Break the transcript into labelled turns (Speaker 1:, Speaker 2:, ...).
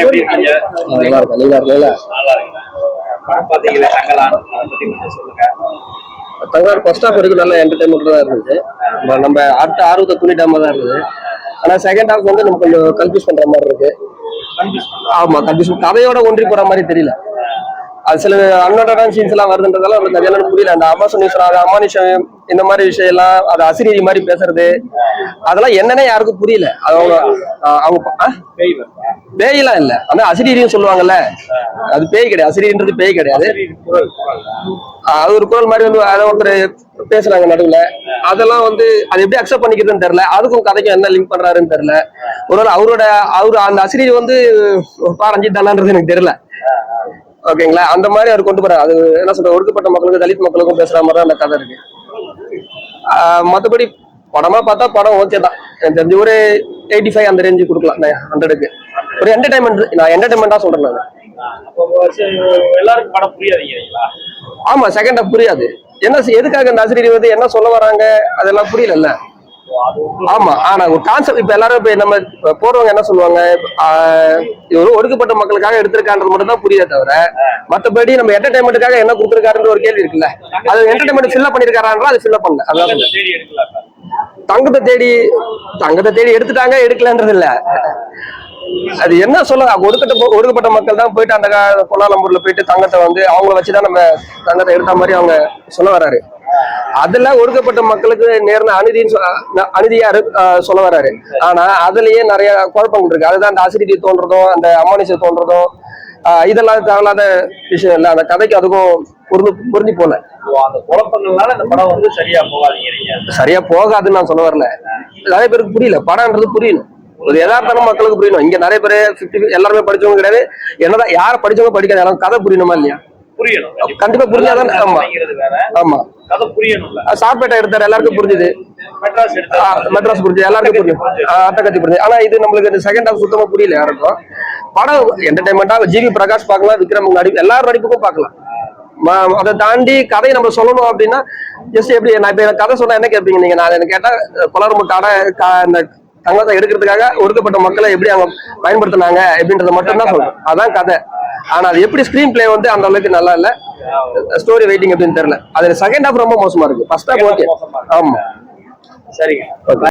Speaker 1: எப்படி இருக்கீங்க?
Speaker 2: நல்லா இருக்கீங்களா?
Speaker 1: நல்லா இருக்கேன் பாத்தீங்களா கொஞ்சம் சொல்லுங்க.
Speaker 2: தங்களார் ஃபர்ஸ்ட் ஹாஃப் வரைக்கும் நல்ல என்டர்டைன்மெண்ட் தான் இருந்துச்சு நம்ம- நம்ம அடுத்த ஆர்வத்தை துணிட்டாம தான் இருந்தது. ஆனா செகண்ட் ஹாஃப் வந்து நம்ம கொஞ்சம் கன்ஃபியூஸ் பண்ற மாதிரி இருக்கு. ஆமா கன்ஃபியூஸ் கதையோட ஒன்றி போற மாதிரி தெரியல. அது சில அன்னோட்டான சீன்ஸ் எல்லாம் வருதுன்றதால அது என்னன்னு புரியல. அந்த அமாசனீஸ்வரம் அது அமானுஷம் இந்த மாதிரி விஷயம் எல்லாம் அது அசிரீரி மாதிரி பேசுறது அதெல்லாம் என்னன்னே யாருக்கும் புரியல. அது அவங்க அவங்க? பேயெல்லாம் இல்ல. அந்த அசிரீரியும் சொல்லுவாங்கல்ல. அது பேய் கிடையாது. அசிரீன்றது பேய் கிடையாது. அது ஒரு குரல் மாதிரி வந்து அதை ஒருத்தர் பேசுறாங்க நடுவுல. அதெல்லாம் வந்து அது எப்படி அக்செப்ட் பண்ணிக்கிறதுன்னு தெரியல. அதுக்கும் கதைக்கும் என்ன லிங்க் பண்றாருன்னு தெரியல. ஒருவேளை அவரோட அவரு அந்த அசிரியர் வந்து பா ரஞ்சித் தானான்றது எனக்கு தெரியல. ஓகேங்களா? அந்த மாதிரி அவர் கொண்டு போறாரு. அது என்ன சொல்ற ஒடுக்கப்பட்ட மக்களுக்கும் தலித் மக்களுக்கும் பேசுற மாதிரி தான் அந்த கதை இருக்கு. மத்தபடி படமா பார்த்தா படம் ஓகே தான். எனக்கு தெரிஞ்சு ஒரு எயிட்டி ஃபைவ் அந்த ரேஞ்சு கொடுக்கலாம். ஹண்ட்ரடுக்கு ஒரு என்டர்டைன்மெண்ட் நான் என்டர்டைன்மெண்டா சொல்றேன் நான்.
Speaker 1: எல்லாருக்கும் படம் புரியாதுங்கிறீங்களா
Speaker 2: ஆமா செகண்ட் புரியாது. என்ன எதுக்காக இந்த ஆசிரியர் வந்து என்ன சொல்ல வராங்க? அதெல்லாம் புரியல ஆமா ஆனா ஒரு கான்செப்ட் இப்ப எல்லாரும் இப்ப நம்ம போறவங்க என்ன சொல்லுவாங்க? ஆஹ் இவரு ஒடுக்கப்பட்ட மக்களுக்காக எடுத்திருக்கான்றது மட்டும் தான் புரியுதே தவிர மத்தபடி நம்ம என்டர்டைன்மெண்ட்டுக்காக என்ன கொடுத்திருக்காருன்ற ஒரு கேள்வி இருக்குல்ல? அது என்டர்டைன்மெண்ட் ஃபில்அப் பண்ணிருக்காரான்றா அது ஃபில்அப் பண்ணல. அதான்
Speaker 1: தங்கத்தை தேடி
Speaker 2: தங்கத்தை தேடி எடுத்துட்டாங்க எடுக்கலன்றது இல்ல. அது என்ன சொல்ல ஒடுக்கப்பட்ட ஒடுக்கப்பட்ட மக்கள் தான் போயிட்டு அந்த கோலாலம்பூர்ல போயிட்டு தங்கத்தை வந்து அவங்கள வச்சுதான் நம்ம தங்கத்தை எடுத்த மாதிரி அவங்க சொல்ல வராரு. அதுல ஒடுக்கப்பட்ட மக்களுக்கு நேர்ந்த அநீதின்னு அநீதியா சொல்ல வராரு. ஆனா அதுலயே நிறைய குழப்பங்கள் இருக்கு. அதுதான் அந்த அசிடிட்டி தோன்றதும் அந்த அமானுஷம் தோன்றதும் இதெல்லாம் தேவையில்லாத விஷயம் இல்லை. அந்த கதைக்கு அதுக்கும் பொருந்தி பொருந்தி போல.
Speaker 1: அந்த குழப்பங்கள்னால இந்த படம் வந்து சரியா போகாதீங்கிறீங்க.
Speaker 2: சரியா போகாதுன்னு நான் சொல்ல வரல. நிறைய பேருக்கு புரியல. படம்ன்றது புரியணும். ஒரு யதார்த்தமா மக்களுக்கு புரியணும். இங்க நிறைய பேர் பிப்டி எல்லாருமே படிச்சவங்க கிடையாது. என்னதான் யார படிச்சவங்க படிக்காத. யாரும் கதை புரியணுமா இல்லையா?
Speaker 1: புரியணும்.
Speaker 2: கண்டிப்பா புரிஞ்சாதான் ஆமா. ஆமா.
Speaker 1: கதை புரியணும்ல.
Speaker 2: அஹ் சார்பேட்டை எடுத்தாரு எல்லாருக்கும் புரிஞ்சுது.
Speaker 1: மெட்ராஸ்
Speaker 2: மெட்ராஸ் புரிஞ்சு எல்லாருக்கும் புரியும். அட்டக்கத்தி புரிஞ்சு ஆனா இது நம்மளுக்கு இந்த செகண்ட் ஹாஃப் சுத்தமா புரியல யாருக்கும். படம் என்டர்டைன்மெண்டா ஜிவி பிரகாஷ் பார்க்கலாம் விக்ரம் நடிப்பு எல்லாரும் நடிப்புக்கும் பார்க்கலாம். அதை தாண்டி கதையை நம்ம சொல்லணும் அப்படின்னா ஜஸ்ட் எப்படி நான் இப்ப கதை சொன்னா என்ன கேட்பீங்க நீங்க? நான் எனக்கு கேட்டா குளர் முட்டாட இந்த தங்கத்தை எடுக்கிறதுக்காக ஒடுக்கப்பட்ட மக்களை எப்படி அவங்க பயன்படுத்தினாங்க எப்படின்றத மட்டும் தான் சொல்றேன். அதான் கதை. ஆனா அது எப்படி ஸ்கிரீன் பிளே வந்து அந்த அளவுக்கு நல்லா இல்ல? ஸ்டோரி வெயிட்டிங் எப்படின்னு தெரியல. அது செகண்ட் ஹாஃப் ரொம்ப மோசமா இருக்கு. ஃபர்ஸ்ட் ஹாஃப் ஓகே ஆமா.
Speaker 1: சரிங்க.